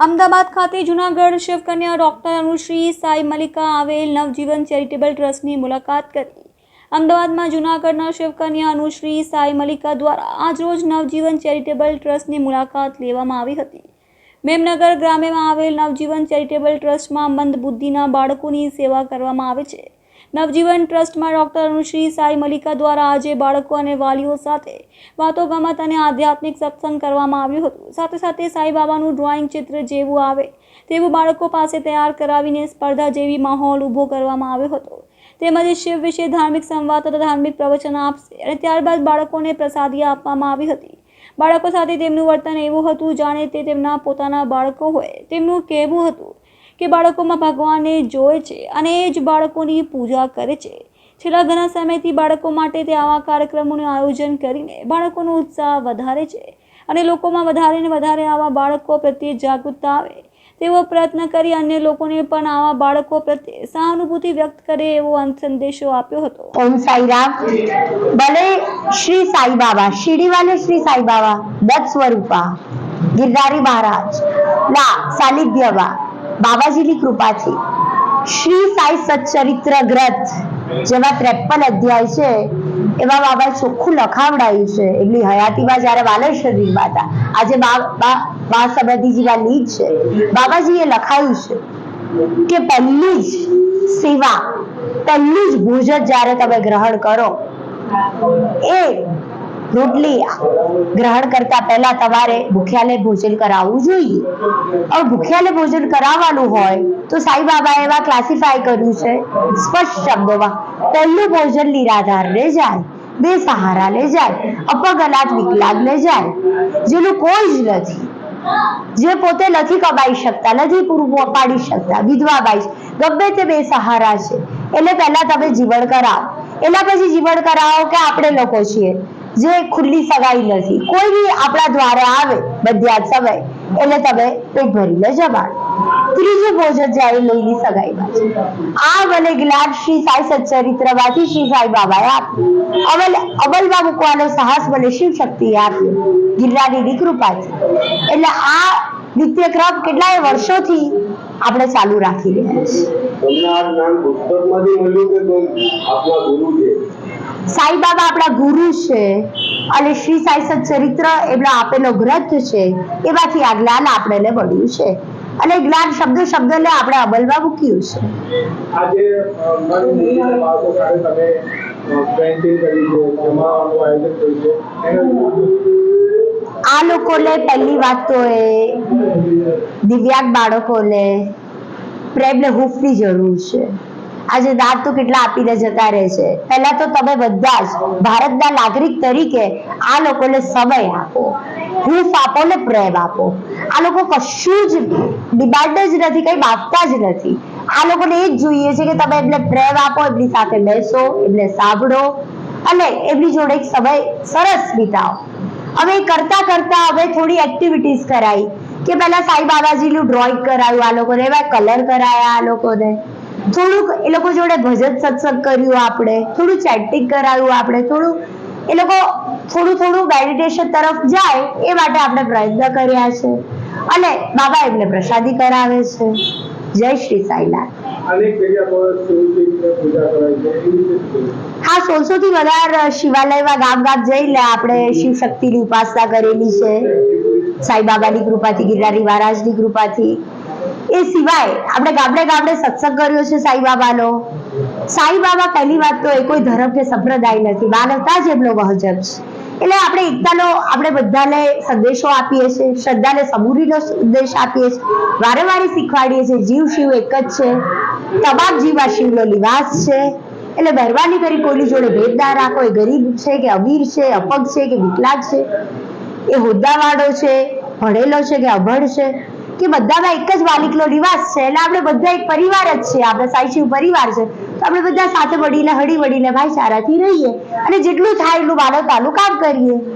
અમદાવાદ ખાતે જૂનાગઢ શિવકન્યા ડૉક્ટર અનુશ્રી સાઈ મલિકા આવેલ નવજીવન ચેરિટેબલ ટ્રસ્ટની મુલાકાત કરી. અમદાવાદમાં જૂનાગઢના શિવકન્યા અનુશ્રી સાઈ મલિકા દ્વારા આજરોજ નવજીવન ચેરિટેબલ ટ્રસ્ટની મુલાકાત લેવામાં આવી હતી. મેમનગર ગ્રામ્યમાં આવેલ નવજીવન ચેરિટેબલ ટ્રસ્ટમાં મંદબુદ્ધિના બાળકોની સેવા કરવામાં આવે છે. નવજીવન ટ્રસ્ટમાં ડોક્ટર અનુશ્રી સાઈ મલિકા દ્વારા આજે બાળકો અને વાલીઓ સાથે વાતો ગમત અને આધ્યાત્મિક સત્સંગ કરવામાં આવ્યું હતું. સાથે સાથે સાંઈબાબાનું ડ્રોઈંગ ચિત્ર જેવું આવે તેવું બાળકો પાસે તૈયાર કરાવીને સ્પર્ધા જેવી માહોલ ઊભો કરવામાં આવ્યો હતો. તેમજ શિવ વિશે ધાર્મિક સંવાદ તથા ધાર્મિક પ્રવચન આપશે અને ત્યારબાદ બાળકોને પ્રસાદી આપવામાં આવી હતી. બાળકો સાથે તેમનું વર્તન એવું હતું, જાણે તે તેમના પોતાના બાળકો હોય. તેમનું કહેવું હતું કે બાળકોમાં ભગવાનને જોવે છે અને એ જ બાળકોની પૂજા કરે છે. છેલ્લા ઘણા સમયથી બાળકો માટે તે આવા કાર્યક્રમોનું આયોજન કરીને બાળકોનો ઉત્સાહ વધારે છે અને લોકોમાં વધારે ને વધારે આવા બાળકો પ્રત્યે જાગૃતતા આવે. તેવો પ્રયત્ન કરી અન્ય લોકોને પણ આવા બાળકો પ્રત્યે સહાનુભૂતિ વ્યક્ત કરે એવો અંત સંદેશો આપ્યો હતો. ઓમ સાઈરામ. ભલે શ્રી સાઈ બાબા, શિરડીવાલે શ્રી સાઈ બાબા, દત્ત સ્વરૂપા, ગિરધારી મહારાજ, ના સાનિધ્યમાં બાબાજીની કૃપાથી. શ્રી સાઈ સચ્ચરિત્ર ગ્રંથ જેમાં ત્રેપન અધ્યાય છે એમાં બાબા ચોખ્ખું લખાવડાયું છે. એમની હયાતીમાં જ્યારે વાલેશ્વરી હતા. આજે બા- સમાધિજીના લીધ છે. બાબાજીએ લખાયું છે કે પહેલી જ સેવા, પહેલું જ ભોજન જ્યારે તમે ગ્રહણ કરો, એ રોટલી ગ્રહણ કરતા પહેલા તમારે ભૂખ્યાને ભોજન કરાવવું જોઈએ. હવે ભૂખ્યાને ભોજન કરાવવાનું હોય તો સાઈ બાબા એવા ક્લાસિફાય કર્યું છે, સ્પષ્ટ શબ્દોમાં, પહેલું ભોજન નિરાધારને જાય, બે સહારાને જાય અપગ અનાથ વિકલાંગને જાય, જેનું કોઈ જ નથી. જે પોતે નથી કમાઈ શકતા, નથી પૂરું પાડી શકતા, વિધવા બાઈ. ગમે તે બે સહારા છે. એટલે પહેલા તમે જીવન કરાવો. એના પછી જીવન કરાવો કે આપણે લોકો છીએ? જે ખુલ્લી સગાઈ નથી, કોઈ બી આપણા દ્વારા આવે મધ્યાહન સમય એટલે તમે પેટ ભરીને જમાડો ત્રીજું ભોજન જાય લઈની સગાઈમાં છે. આ મને જ્ઞાન શ્રી સાઈ સચ્ચરિત્રમાંથી શ્રી સાઈ બાબાએ આપ્યું. અમલ, અમલમાં મૂકવાનો સાહસ મને શિવ શક્તિએ આપ્યો. ગિરનારીની કૃપાથી એટલે આ નિત્યક્રમ કેટલાય વર્ષોથી આપણે ચાલુ રાખી રહ્યા છીએ. તમને આ જ્ઞાન પુસ્તકમાંથી મળ્યું કે આપણા ગુરુ છે? સાઈ બાબા આપણા ગુરુ છે અને શ્રી સાઈ સચરિત્ર એમનો આપેલો ગ્રંથ છે એમાંથી આ જ્ઞાન આપણને મળ્યું છે. અને જ્ઞાન શબ્દ શબ્દને આપણે અમલમાં મૂક્યું છે. આજે આ લોકોને પહેલી વાત તો એ દિવ્યાંગ બાળકોને પ્રેમને હૂફની જરૂર છે. આજે દાંત તો કેટલા આપીને જતા રહે છે. પહેલા તો તમે બધા જ ભારતના નાગરિક તરીકે આ લોકોને સમય આપો. હૂંફ આપો ને પ્રેમ આપો. આ લોકો કશું જ ડિમાન્ડ જ નથી, કઈ માગતા જ નથી. આ લોકોને એ જ જોઈએ છે કે તમે એમને પ્રેમ આપો, એમની સાથે બેસો, એમને સાંભળો અને એમની જોડે એક સમય સરસ વિતાવો. હવે કરતા કરતા હવે થોડી એક્ટિવિટીઝ કરાવી કે પહેલા સાઈ બાબાજીનું ડ્રોઈંગ કરાયું આ લોકોને એવા કલર કરાયા આ લોકોને. થોડુંક એ લોકો જોડે ભજન સત્સંગ કર્યું આપણે થોડું ચેટિંગ કરાયું આપણે થોડું એ લોકો થોડું થોડું મેડિટેશન તરફ જાય એ માટે આપણે પ્રયત્ન કર્યા છે. અને બાબા એમને પ્રસાદી કરાવે છે. જય શ્રી જ હા સોળસો થી વધારે શિવાલયમાં ગામ ગામ જઈને આપણે શિવ શક્તિની ઉપાસના કરેલી છે. સાઈબાબાની કૃપાથી ગિરનારી મહારાજની કૃપાથી. એ સિવાય આપણે ગામડે ગામડે સત્સંગ કર્યો છે સાઈબાબાનો સાઈબાબા પહેલી વાત તો એ કોઈ ધર્મ કે સંપ્રદાય નથી. માનવતા જ એમનો મહજબ છે. એટલે આપણે એકતાનો આપણે બધાને સંદેશો આપીએ છીએ, શ્રદ્ધાને સમૂરીનો સંદેશ આપીએ છીએ. વારે વારે શીખવાડીએ છીએ, જીવ શિવ એક જ છે. તમામ જીવ આ શિવનો નિવાસ છે. એટલે મહેરબાની કરી કોઈની જોડે ભેદ ના રાખો. એ ગરીબ છે કે અમીર છે, અપંગ છે કે વિકલાંગ છે. એ હોદ્દાવાળો છે, ભણેલો છે કે અભણ છે. કે બધામાં એક જ માલિકનો નિવાસ છે. એટલે આપણે બધા એક પરિવાર જ છે. આપણે સાઈ શિવ પરિવાર છે. તો આપણે બધા સાથે મળીને હળી મળીને ભાઈચારાથી રહીએ. અને જેટલું થાય એટલું માનવતાનું કામ કરીએ.